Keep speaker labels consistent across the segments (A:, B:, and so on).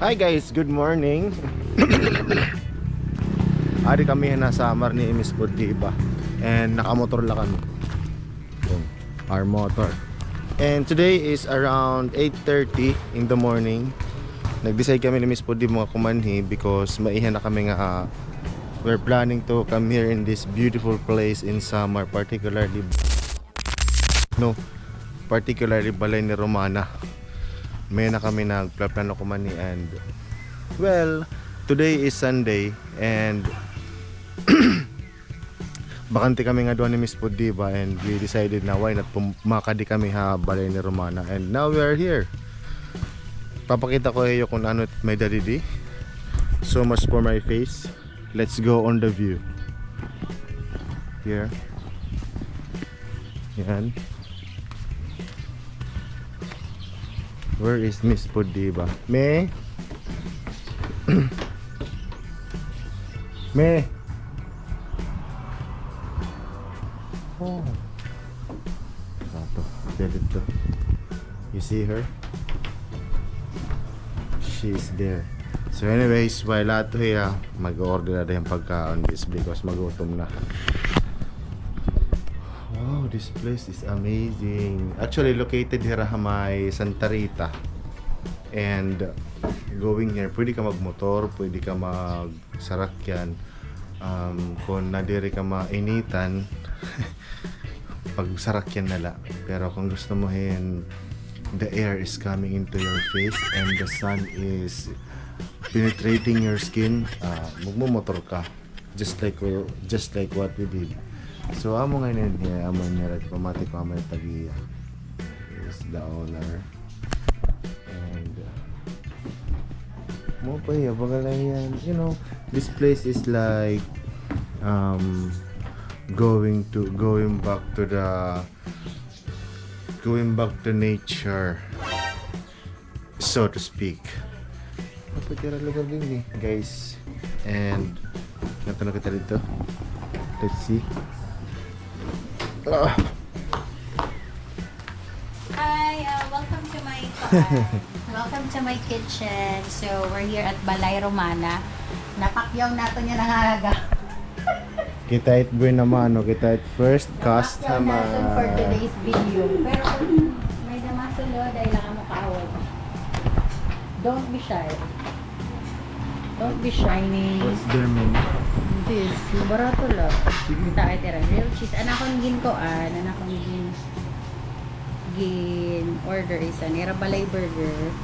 A: Hi guys, good morning. Ari kami na summer ni Miss Diba and nakamotor lang kami. Our motor. And today is around 8.30 in the morning. Nag-decide kami ni Miss Pudi mga kumanhi because maihan na kami nga ah, we're planning to come here in this beautiful place in summer particularly no particularly Balay ni Romana may na kami nagplano kumani and well today is Sunday and bakante kami nga doon ni Miss Pud diba and we decided na why not pumakadi kami ha Balay ni Romana. And now we are here. Papakita ko iyo kung ano may dadidi so much for my face. Let's go on the view. Here. Yan Where is Miss Podiba? Me? Me? Oh. Ato, dito. You see her? She's there. So anyways, while ato here, mag-order na rin yung pagkaon this because magutom na. This place is amazing. Actually, located here sa may Santa Rita. And going here, pwede ka magmotor, pwede ka magsarakyan. Um, kung nadiri ka mainitan, pag sarakyan na lang. Pero kung gusto mo hin, the air is coming into your face and the sun is penetrating your skin, uh, magmumotor ka. Just like we, just like what we did. So amo nga nun niya, amo niya rin pamati ko amo yung tagiya. Is the owner. And uh, mo pa iya, bagala yan. You know, this place is like um going to going back to the going back to nature so to speak. Apa tira lugar din eh, guys. And nato na kita dito. Let's see.
B: Hi, uh, welcome to my welcome to my kitchen. So, we're here at Balay Romana. Napakyaw nato niya nangaga.
A: Kita it boy naman, no? Kita it first
B: Napakyaw
A: customer.
B: natin for today's video. Pero kung may namasulo, dahil lang mo kaawag. Don't be shy. Don't be shiny.
A: What's their menu?
B: This, barato lang. Kita ay tira. Real cheese. Anak kong gin ko an. Anak kong gin gin order isa nira balay burger.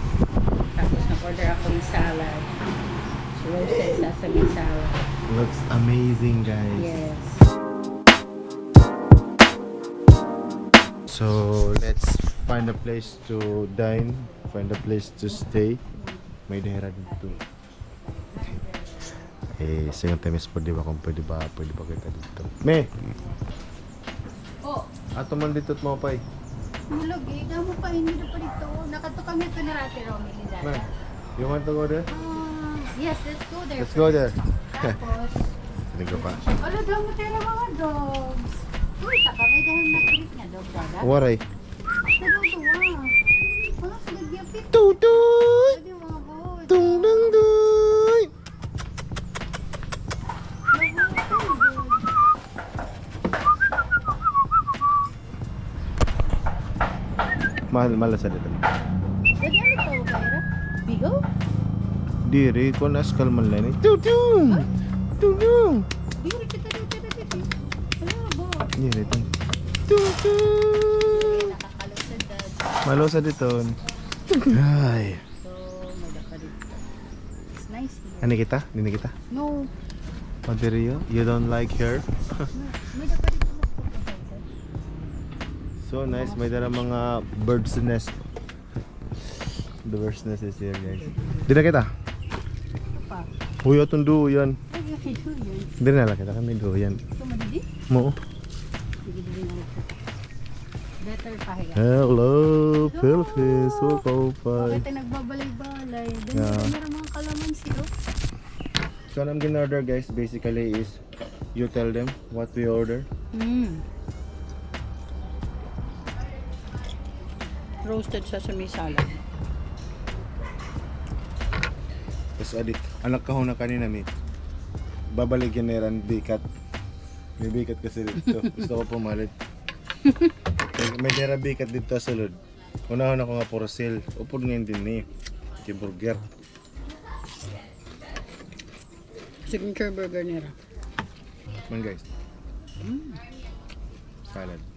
B: Tapos nag-order ako ng salad. Roasted sesame salad.
A: Looks amazing, guys.
B: Yes.
A: So, let's find a place to dine, find a place to stay. May dahera dito. Eh, sayang tamis po, di ba? Kung pwede ba, pwede ba kita dito. Me!
B: Oh,
A: Ato man dito at mga pay.
B: mulog eh. Damo pa hindi na pa dito. Nakato kami ito na rati Romilly
A: Me, you want to go there?
B: Ah, yes, let's go there.
A: Let's go there.
B: Tapos,
A: Hindi ko pa.
B: ala damo tayo ng mga dogs. Uy, taka may dahil na kilit nga dog daga.
A: Waray.
B: Tuwa-tuwa. Mga sinagyapit.
A: Tutoy!
B: Pwede mga boy.
A: Tung dang doy! Mahal, mahal sa dito.
B: Pwede ano to, Kaira? Bigo?
A: Diri ko na skal man lang. Tutung! Tutung!
B: Bigo, kita dito, dito, dito. Ano bo?
A: Yan ito. Tutung! Malo sa dito. Ay.
B: Nice.
A: Ano kita? Hindi kita?
B: No,
A: Oh, diri yo? You don't like her?
B: no.
A: So nice. May dala mga bird's nest. The bird's nest is here, guys. Di na kita?
B: Ito pa.
A: Huyo itong duyan.
B: Ay, okay, do yun.
A: Di na lang kita kami.
B: Ito madidi?
A: Mo.
B: Better pahiga.
A: Hello, Philippines. Welcome,
B: Bakit tayo nagbabalay-balay?
A: Yeah.
B: meron mga kalamansi, oh.
A: So, ang in-order, guys, basically is you tell them what we order.
B: Mm. Roasted sesame salad.
A: Tapos adik, anak ka na kanina mi. Babalik yan na bikat. May bikat kasi dito. Gusto ko pumalit. may, may nera bikat dito sa sulod. Unahon ako nga puro sale. Upod ngayon din ni. Kay burger.
B: Signature burger nila.
A: Man guys. Salad.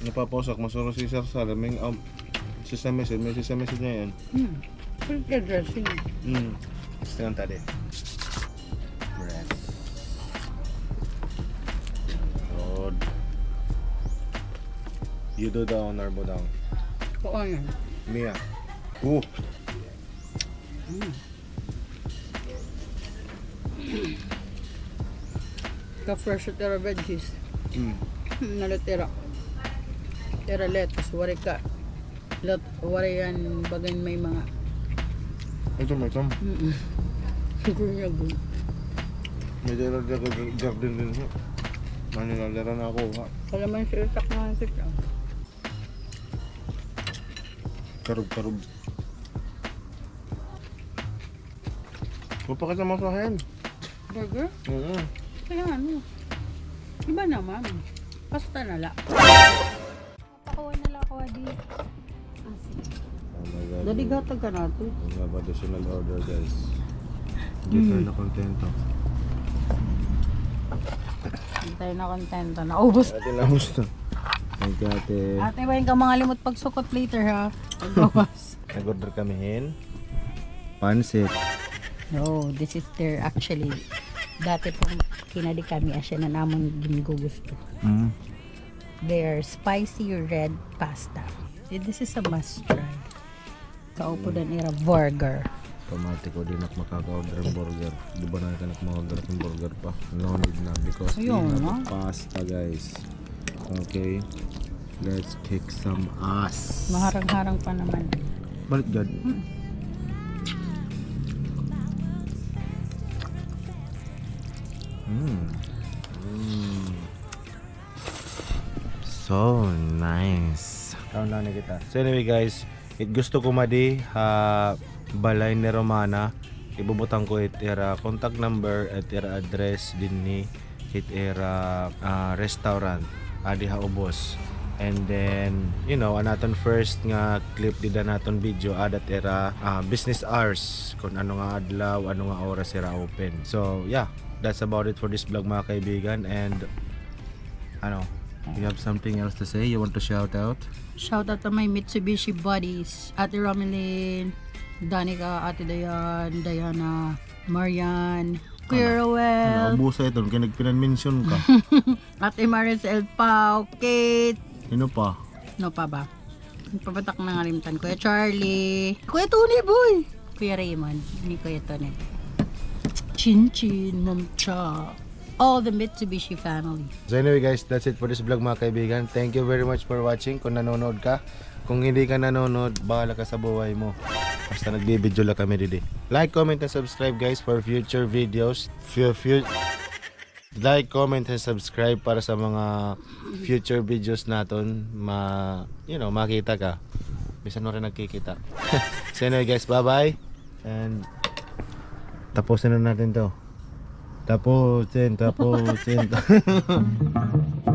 A: Napapausok, masuro si Sir Salad. May um, sesame seed, may sesame seed niya yan.
B: Hmm. Burger dressing.
A: Hmm. Gusto lang tadi. Bread. Good. You do down, Narbo down.
B: Oo yan.
A: Mia. Uh.
B: Ka-fresh tera veggies.
A: Mm.
B: Nalatira. Tera lettuce. Wari ka. Lot, wari yan bagay may mga.
A: Ito, may.
B: Mm-mm. Gunya gun.
A: May dala garden din siya. Manilalera na ako. Ha?
B: Wala man siya itak na siya.
A: Karub-karub. Huwag pa kita masahin.
B: Burger?
A: Oo.
B: Kaya ano? Iba naman. Pasta na lang. Pakuha na lang ako, Adi. Ah, sige.
A: Oh my God.
B: Dali gatag ka nato.
A: Ang mga additional order guys. Hindi tayo na kontento.
B: Hindi tayo na kontento. Naubos.
A: Ate na gusto. Thank you ate.
B: Ate, ba yung ka mga limot pagsukot later ha? Pagbawas.
A: Nag-order kami hin. Pansit.
B: no, this is their actually dati pong kinadi kami asya na namon ginugusto.
A: Mm.
B: Their spicy red pasta. This is a must try. Kaupo dan ira burger.
A: Automatic ko din ako makaka-order burger. Di ba na ka mag-order ng burger pa? No need na because we
B: Ayun,
A: have
B: no?
A: pasta guys. Okay. Let's kick some ass.
B: Maharang-harang pa naman.
A: Balik dyan. Mm. Mm. So nice. Lang na kita. So anyway guys, it gusto ko madi ha balay ni Romana. Ibubutang ko it era contact number at era address din ni it era ah, restaurant adi ha ubos. And then, you know, anaton first nga clip dida naton video adat era ah, business hours kung ano nga adlaw, ano nga oras era open. So, yeah, that's about it for this vlog mga kaibigan and ano, you have something else to say? You want to shout out?
B: Shout out to my Mitsubishi buddies. Ate Romelyn, Danica, Ate Dayan, Diana, Marian, Kuya
A: Ano, abusa ito, kaya nagpinan-mention ka.
B: Ate Maricel Pau, Kate,
A: Sino pa?
B: no pa ba? Papatak na nga rimtan. Kuya Charlie, Kuya Tony boy, Kuya Raymond, ni Kuya Tony. Chin Chin, Mom Cha, all the Mitsubishi family.
A: So anyway guys, that's it for this vlog mga kaibigan. Thank you very much for watching. Kung nanonood ka, kung hindi ka nanonood, bahala ka sa buhay mo. Basta nagbibideo lang kami didi. Like, comment, and subscribe guys for future videos. Fu- fu- like, comment, and subscribe para sa mga future videos naton ma you know makita ka bisan mo rin nagkikita so anyway guys bye bye and tapusin na natin to. Tapusin tapusin